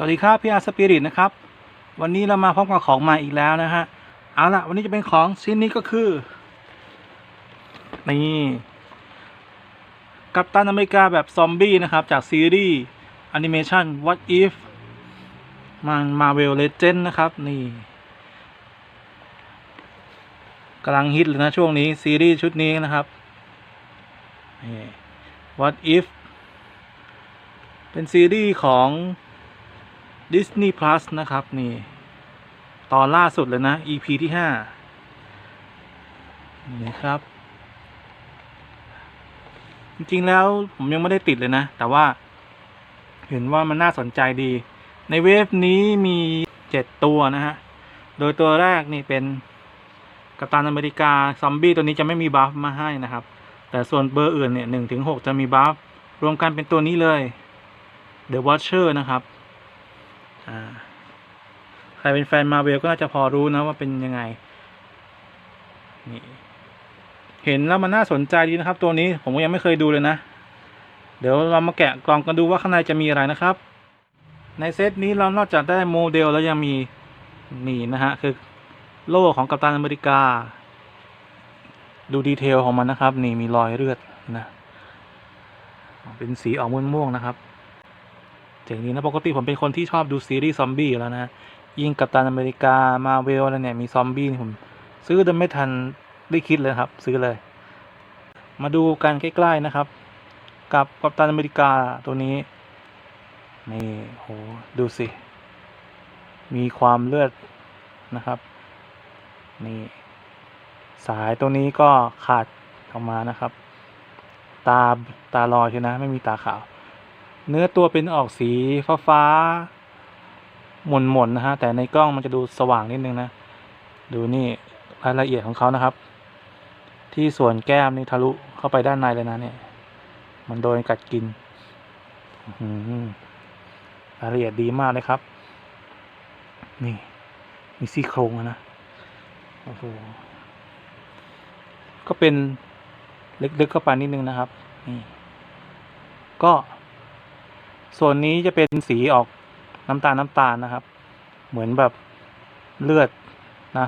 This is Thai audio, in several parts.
สวัสดีครับพี่อาร์สปิริตนะครับ วันนี้เรามาพบกับของใหม่อีกแล้วนะฮะเอาละวันนี้จะเป็นของชิ้นนี้ก็คือนี่กัปตันอเมริกาแบบซอมบี้นะครับ จากซีรีส์แอนิเมชัน What If มันมาเวลเลเจนนะครับ นี่กำลังฮิตเลยนะช่วงนี้ ซีรีส์ชุดนี้นะครับนี่ What If เป็นซีรีส์ของ Disney Plus นะครับ นี่ ตอนล่าสุดเลยนะ EP ที่ห้านี่ครับ จริง ๆ แล้วผมยังไม่ได้ติดเลยนะ แต่ว่า เห็นว่ามันน่าสนใจดี ในเวฟนี้มีเจ็ดตัวนะฮะ โดยตัวแรกนี่เป็นกัปตันอเมริกา ซอมบี้ตัวนี้จะไม่มีบัฟมาให้นะครับ แต่ส่วนเบอร์อื่นเนี่ยหนึ่งถึงหกจะมีบัฟรวมกันเป็นตัวนี้เลย The Watcher นะครับ อ่าใครเป็นแฟนมาเวลก็น่าจะพอรู้นะว่าเป็นยังไง นี่ เห็นแล้วมันน่าสนใจดีนะครับ ตัวนี้ผมก็ยังไม่เคยดูเลยนะ เดี๋ยวเรามาแกะกล่องกันดูว่าข้างในจะมีอะไรนะครับ ในเซตนี้เรานอกจากได้โมเดลแล้วยังมีนี่นะฮะ คือโล่ของกัปตันอเมริกา ดูดีเทลของมันนะครับ นี่มีรอยเลือดนะ เป็นสีออกม่วงๆนะครับ จ๋งดีนะปกติผมเป็นคนที่ชอบดูซีรีส์ซอมบี้อยู่แล้วนะยิ่งกัปตันอเมริกามาเวลอะไรเนี่ยมีซอมบี้ผมซื้อโดยไม่ทันได้คิดเลยครับ ซื้อเลย มาดูกันใกล้ๆนะครับ กับกัปตันอเมริกาตัวนี้นี่โหดูสิ มีความเลือดนะครับนี่สายตัวนี้ก็ขาดออกมานะครับ ตาตาลอยใช่นะ ไม่มีตาขาว เนื้อตัวเป็นออกสีฟ้าฟ้าหม่นหม่นๆนะฮะ แต่ในกล้องมันจะดูสว่างนิดนึงนะ ดูนี่รายละเอียดของเขานะครับ ที่ส่วนแก้มนี่ทะลุเข้าไปด้านในเลยนะเนี่ย มันโดนกัดกินรายละเอียดดีมากเลยครับ นี่ มีซี่โครงนะ โอ้โห ก็เป็นลึกๆเข้าไปนิดนึงนะครับ นี่ ก็ ส่วนนี้จะเป็นสีออกน้ำตาลน้ำตาลนะครับ เหมือนแบบเลือดนะ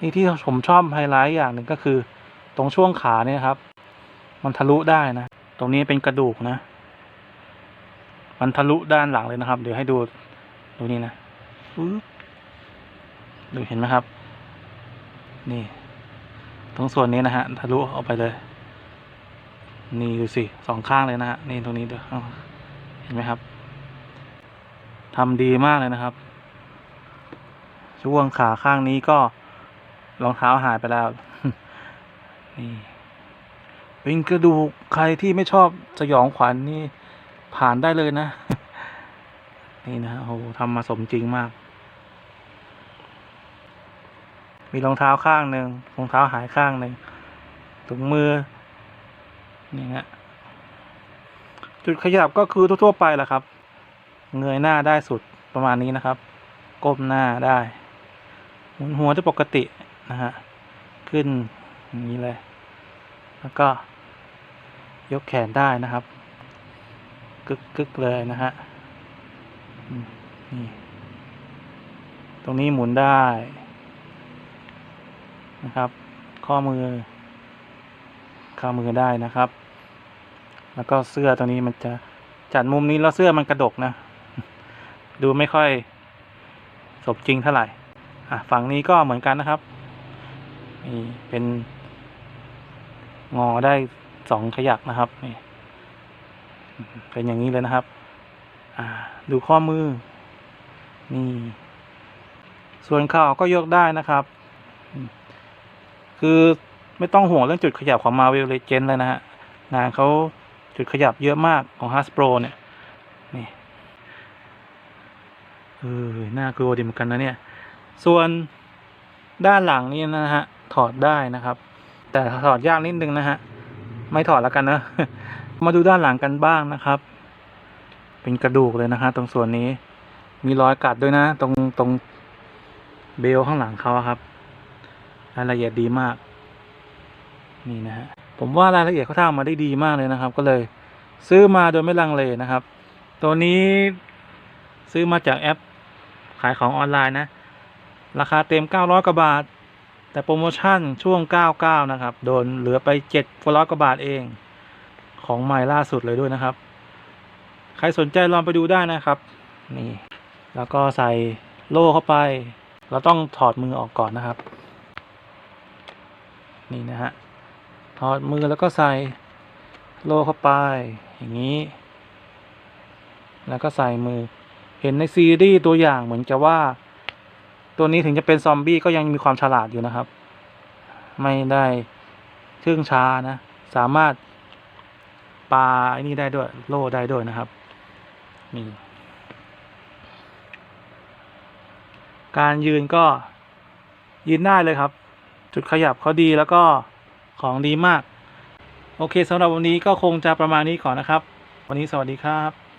นี่ที่ผมชอบไฮไลท์อย่างหนึ่งก็คือ ตรงช่วงขาเนี่ยครับ มันทะลุได้นะ ตรงนี้เป็นกระดูกนะ มันทะลุด้านหลังเลยนะครับ เดี๋ยวให้ดูดูนี่นะดูเห็นไหมครับ นี่ ตรงส่วนนี้นะฮะทะลุออกไปเลย นี่ดูสิสองข้างเลยนะฮะนี่ตรงนี้ด้วยว ห็นไหมครับทำดีมากเลยนะครับ ช่วงขาข้างนี้ก็รองเท้าหายไปแล้ว นี่เป็นกระดูกใครที่ไม่ชอบสยองขวัญนนี่ผ่านได้เลยนะ นี่นะโอ้โหทำมาสมจริงมาก มีรองเท้าข้างหนึ่งรองเท้าหายข้างหนึ่งถุงมือนี่ฮะ จุดขยับก็คือทั่ว ๆ ไปแหละครับ เงยหน้าได้สุดประมาณนี้นะครับ ก้มหน้าได้หมุนหัวได้ปกตินะฮะ ขึ้นอย่างนี้เลย แล้วก็ ยกแขนได้นะครับ กึกกึกเลยนะฮะนี่ ตรงนี้หมุนได้นะครับ ข้อมือ ข้อมือได้นะครับ แล้วก็เสื้อตัวนี้มันจะจัดมุมนี้แล้วเสื้อมันกระดกนะ ดูไม่ค่อยสมจริงเท่าไหร่ อะฝั่งนี้ก็เหมือนกันนะครับนี่เป็นงอได้สองขยักนะครับนี่เป็นอย่างนี้เลยนะครับ อ่า ดูข้อมือ นี่ ส่วนเข่าก็ยกได้นะครับ คือไม่ต้องห่วงเรื่องจุดขยับของ Marvel Legends เลยนะฮะงานเขา จุดขยับเยอะมากของ Hasbro เนี่ย นี่ เออ น่ากลัวดีเหมือนกันนะเนี่ย ส่วนด้านหลังนี่นะฮะ ถอดได้นะครับ แต่ถอดยากนิดนึงนะฮะ ไม่ถอดแล้วกันนะ มาดูด้านหลังกันบ้างนะครับ เป็นกระดูกเลยนะฮะตรงส่วนนี้ มีรอยกัดด้วยนะ ตรงตรงเบลข้างหลังเขาครับรายละเอียดดีมาก นี่นะฮะ ผมว่ารายละเอียดเขาทำมาได้ดีมากเลยนะครับ ก็เลยซื้อมาโดยไม่ลังเลนะครับ ตัวนี้ซื้อมาจากแอปขายของออนไลน์นะ ราคาเต็ม 900 กว่าบาท แต่โปรโมชั่นช่วง 99 นะครับ โดนเหลือไป700กว่าบาทเอง ของใหม่ล่าสุดเลยด้วยนะครับ ใครสนใจลองไปดูได้นะครับ นี่ แล้วก็ใส่โล่เข้าไป เราต้องถอดมือออกก่อนนะครับ นี่นะฮะ ถอดมือแล้วก็ใส่โลเข้าไปอย่างนี้ แล้วก็ใส่มือ เห็นในซีรีส์ตัวอย่างเหมือนจะว่า ตัวนี้ถึงจะเป็นซอมบี้ก็ยังมีความฉลาดอยู่นะครับ ไม่ได้เชื่องช้านะ สามารถปาไอ้นี่ได้ด้วย โล่ได้ด้วยนะครับนี่การยืนก็ยืนได้เลยครับ จุดขยับเขาดีแล้วก็ ของดีมาก โอเคสำหรับวันนี้ก็คงจะประมาณนี้ก่อนนะครับ วันนี้สวัสดีครับ